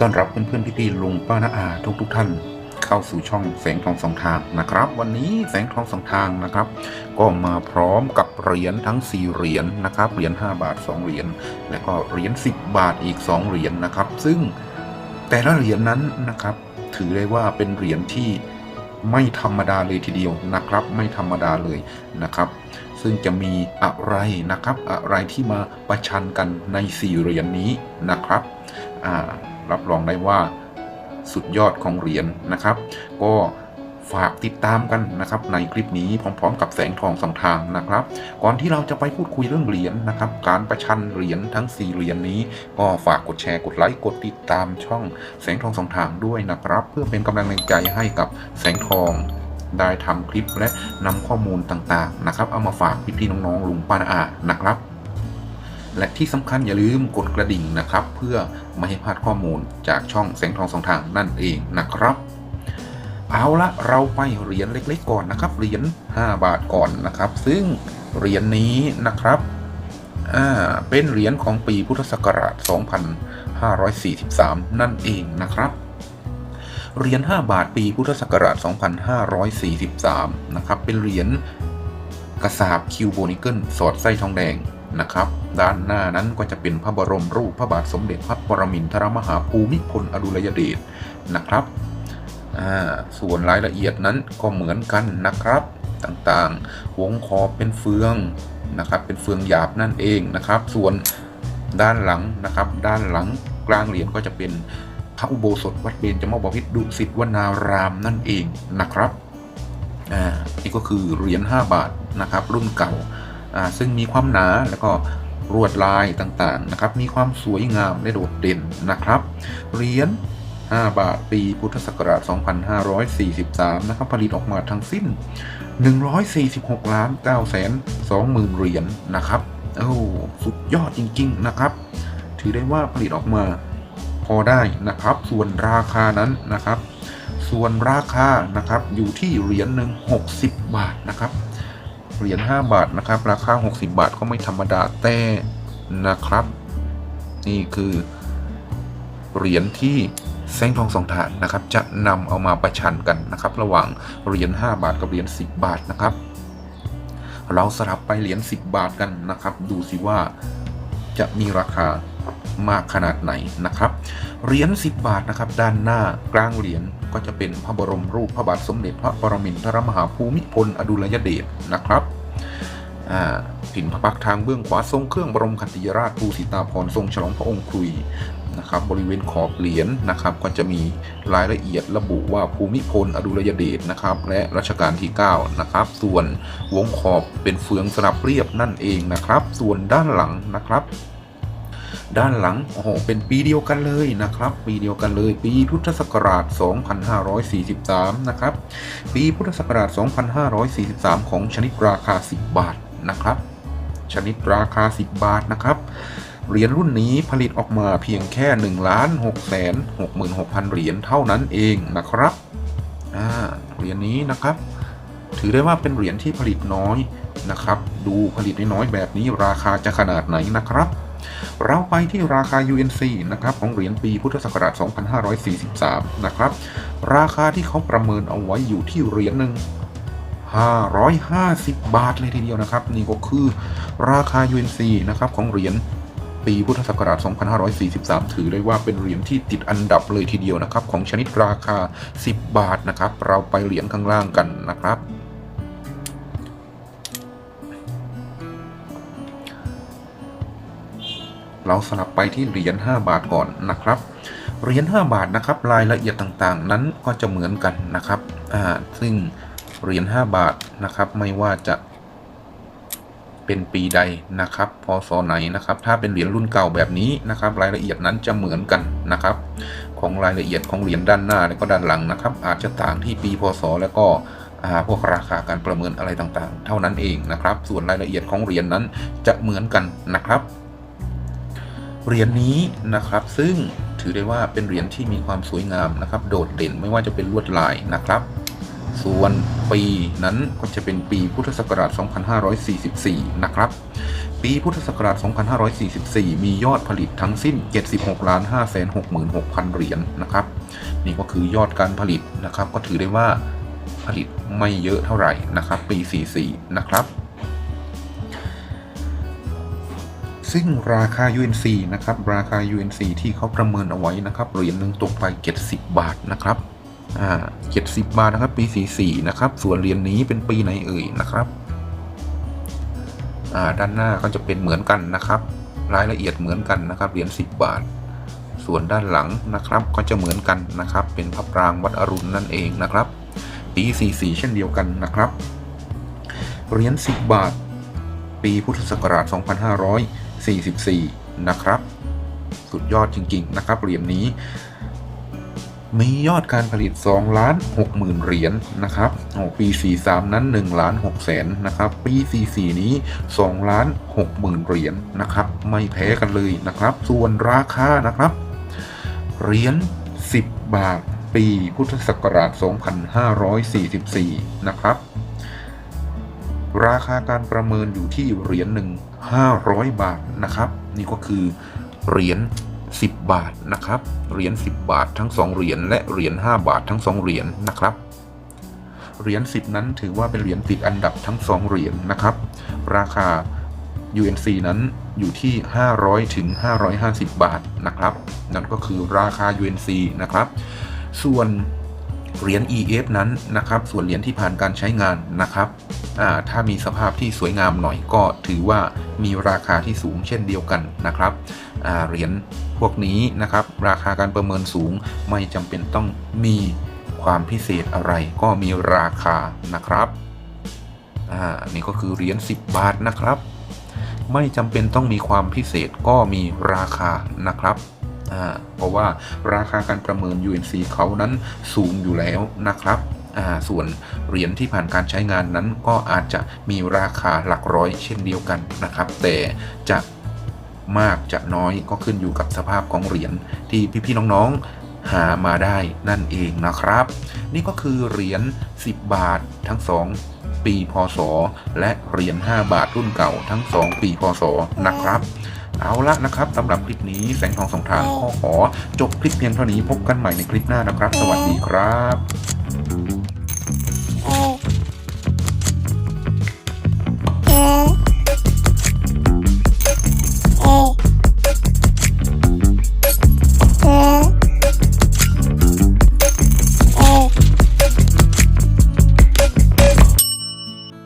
ต้อนรับเพื่อนๆพี่ๆลุงป้าน้าอาทุกทุกท่าน เข้าสู่ช่องแสงทองสองทางนะครับ วันนี้แสงทองสองทางนะครับ ก็มาพร้อมกับเหรียญทั้ง 4 เหรียญนะครับเหรียญ5บาท 2 เหรียญและก็เหรียญ10 บาทอีก 2 เหรียญนะครับ ซึ่งแต่ละเหรียญนั้นนะครับ ถือได้ว่าเป็นเหรียญที่ไม่ธรรมดาเลยทีเดียวนะครับ ไม่ธรรมดาเลยนะครับ ซึ่งจะมีอะไรนะครับ อะไรที่มาประชันกันใน4เหรียญนี้นะครับอ่า รับรองได้ว่าสุดยอดของเหรียญนะครับ ก็ฝากติดตามกันนะครับในคลิปนี้พร้อม ๆ กับแสงทองสองทางนะครับ ก่อนที่เราจะไปพูดคุยเรื่องเหรียญนะครับ การประชันเหรียญทั้ง 4 เหรียญนี้ ก็ฝากกดแชร์กดไลค์กดติดตามช่องแสงทองสองทางด้วยนะครับ เพื่อเป็นกำลังใจให้กับแสงทองได้ทำคลิปและนำข้อมูลต่างๆนะครับ เอามาฝากพี่ๆน้องๆลุงป้าน้าอานะครับ และที่สำคัญอย่าลืมกดกระดิ่งนะครับ เพื่อไม่ให้พลาดข้อมูลจากช่องแสงทองสองทางนั่นเองนะครับ เอาละเราไปเหรียญเล็กๆก่อนนะครับเหรียญ5บาทก่อนนะครับ ซึ่งเหรียญนี้นะครับเป็นเหรียญของปีพุทธศักราช 2543 นั่นเองนะครับเหรียญ5บาทปีพุทธศักราช 2543 นะครับ เป็นเหรียญกระสาบคิวโบนิเกิลสอดไส้ทองแดง นะครับ ด้านหน้านั้นก็จะเป็นพระบรมรูปพระบาทสมเด็จพระปรมินทรมหาภูมิพลอดุลยเดชนะครับส่วนรายละเอียดนั้นก็เหมือนกันนะครับต่างๆ วงคอเป็นเฟืองนะครับ เป็นเฟืองหยาบนั่นเองนะครับ ส่วนด้านหลังนะครับ ด้านหลังกลางเหรียญก็จะเป็นพระอุโบสถวัดเบญจมาบพิตรดุสิตวนารามนั่นเองนะครับ อ่า นี่ก็คือเหรียญ5บาทนะครับ รุ่นเก่า ซึ่งมีความหนาแล้วก็รวดลายต่างๆนะครับ มีความสวยงามและโดดเด่นนะครับ เหรียญ5บาทปีพุทธศักราช 2543 นะครับ ผลิตออกมาทั้งสิ้น 146ล้าน9แสน2หมื่นเหรียญนะครับ โอ้สุดยอดจริง ๆ นะครับ ถือได้ว่าผลิตออกมาพอได้นะครับ ส่วนราคานั้นนะครับ ส่วนราคานะครับอยู่ที่เหรียญหนึ่ง60 บาทนะครับ เหรียญ5บาทนะครับ ราคา 60 บาทก็ไม่ธรรมดาแต่นะครับ นี่คือ เหรียญที่แสงทองสองฐานนะครับ จะนำเอามาประชันกันนะครับ ระหว่างเหรียญ5บาทกับเหรียญ10 บาทนะครับ เราสลับไปเหรียญ10 บาทกันนะครับ ดูสิว่าจะมีราคามากขนาดไหนนะครับ เหรียญ10 บาทนะครับ ด้านหน้ากลางเหรียญก็จะเป็นพระบรมรูปพระบาทสมเด็จพระปรมินทรมหาภูมิพลอดุลยเดชนะครับอ่าผินพระพักทางเบื้องขวาทรงเครื่องบรมคันติยราชภูสิตาภรทรงฉลองพระองค์ครุยนะครับบริเวณขอบเหรียญนะครับ ก็จะมีรายละเอียดระบุว่าภูมิพลอดุลยเดชนะครับ และรัชกาลที่ 9 นะครับ ส่วนวงขอบเป็นเฟืองสลับเรียบนั่นเองนะครับ ส่วนด้านหลังนะครับ ด้านหลังโอ้โหเป็นปีเดียวกันเลยนะครับ ปีเดียวกันเลย ปีพุทธศักราช 2543 นะครับ ปีพุทธศักราช 2543 ของชนิดราคา 10 บาทนะครับ ชนิดราคา 10 บาทนะครับเหรียญรุ่นนี้ผลิตออกมาเพียงแค่1ล้าน6แสน66,000 เหรียญเท่านั้นเองนะครับเหรียญนี้นะครับ ถือได้ว่าเป็นเหรียญที่ผลิตน้อยนะครับ ดูผลิตน้อยๆแบบนี้ราคาจะขนาดไหนนะครับ เราไปที่ราคา UNC นะครับของเหรียญปีพุทธศักราช 2543 นะครับ ราคาที่เขาประเมินเอาไว้อยู่ที่เหรียญหนึ่ง550 บาทเลยทีเดียวนะครับ นี่ก็คือราคา UNC นะครับของเหรียญปีพุทธศักราช 2543 ถือได้ว่าเป็นเหรียญที่ติดอันดับเลยทีเดียวนะครับ ของชนิดราคา 10 บาทนะครับ เราไปเหรียญข้างล่างกันนะครับ เราสลับไปที่เหรียญ5บาทก่อนนะครับเหรียญ5บาทนะครับรายละเอียดต่างๆ นั้นก็จะเหมือนกันนะครับอ่าซึ่งเหรียญ5บาทนะครับไม่ว่าจะเป็นปีใดนะครับ พศไหนนะครับ ถ้าเป็นเหรียญรุ่นเก่าแบบนี้นะครับ รายละเอียดนั้นจะเหมือนกันนะครับ ของรายละเอียดของเหรียญด้านหน้าและก็ด้านหลังนะครับ อาจจะต่างที่ปีพศแล้วก็พวกราคาการประเมินอะไรต่างๆ เท่านั้นเองนะครับ ส่วนรายละเอียดของเหรียญนั้นจะเหมือนกันนะครับ เหรียญนี้นะครับ ซึ่งถือได้ว่าเป็นเหรียญที่มีความสวยงามนะครับ โดดเด่นไม่ว่าจะเป็นลวดลายนะครับ ส่วนปีนั้นก็จะเป็นปีพุทธศักราช 2544 นะครับ ปีพุทธศักราช 2544 มียอดผลิตทั้งสิ้น 76ล้าน5 6 6 0 0 0 เหรียญนะครับ นี่ก็คือยอดการผลิตนะครับ ก็ถือได้ว่าผลิตไม่เยอะเท่าไหร่นะครับ ปี 44 นะครับ ซึ่งราคา UNC นะครับราคา UNC ที่เขาประเมินเอาไว้นะครับเหรียญหนึ่งตกไป 70 บาทนะครับอ่า70 บาทนะครับ ปี 44 นะครับ ส่วนเหรียญนี้เป็นปีไหนเอ่ยนะครับอ่าด้านหน้าก็จะเป็นเหมือนกันนะครับ รายละเอียดเหมือนกันนะครับเหรียญ10 บาท ส่วนด้านหลังนะครับก็จะเหมือนกันนะครับ เป็นพระปรางวัดอรุณนั่นเองนะครับ ปี 44 เช่นเดียวกันนะครับเหรียญ10 บาท ปีพุทธศักราช 2500 44 นะครับ สุดยอดจริง ๆ นะครับเหรียญนี้ มียอดการผลิต2ล้าน6หมื่นเหรียญนะครับโอ้ปี 43 นั้น1ล้าน6แสนนะครับ ปี 44 นี้2ล้าน6หมื่นเหรียญนะครับ ไม่แพ้กันเลยนะครับ ส่วนราคานะครับ เหรียญ10 บาท ปีพุทธศักราช 2544 นะครับราคาการประเมินอยู่ที่เหรียญหนึ่ง 500 บาทนะครับ นี่ก็คือเหรียญ10 บาทนะครับ เหรียญ10 บาททั้ง 2 เหรียญและเหรียญ5บาททั้ง 2 เหรียญนะครับ เหรียญ10 นั้นถือว่าเป็นเหรียญติดอันดับทั้ง 2 เหรียญนะครับ ราคา UNC นั้นอยู่ที่ 500ถึง550 บาทนะครับ นั่นก็คือราคา UNC นะครับ ส่วน เหรียญ EF นั้นนะครับ ส่วนเหรียญที่ผ่านการใช้งานนะครับ ถ้ามีสภาพที่สวยงามหน่อยก็ถือว่ามีราคาที่สูงเช่นเดียวกันนะครับ เหรียญพวกนี้นะครับ ราคาการประเมินสูงไม่จำเป็นต้องมีความพิเศษอะไรก็มีราคานะครับ อ่า นี่ก็คือเหรียญ10 บาทนะครับ ไม่จำเป็นต้องมีความพิเศษก็มีราคานะครับ เพราะว่าราคาการประเมิน UNC เขานั้นสูงอยู่แล้วนะครับส่วนเหรียญที่ผ่านการใช้งานนั้นก็อาจจะมีราคาหลักร้อยเช่นเดียวกันนะครับ แต่จะมากจะน้อยก็ขึ้นอยู่กับสภาพของเหรียญที่พี่ๆน้องๆหามาได้นั่นเองนะครับ นี่ก็คือเหรียญ10 บาททั้ง 2 ปีพศ และเหรียญ5บาทรุ่นเก่าทั้ง 2 ปีพศนะครับ เอาละนะครับสำหรับคลิปนี้แสงทองสองทางขอขอจบคลิปเพียงเท่านี้พบกันใหม่ในคลิปหน้านะครับ สวัสดีครับ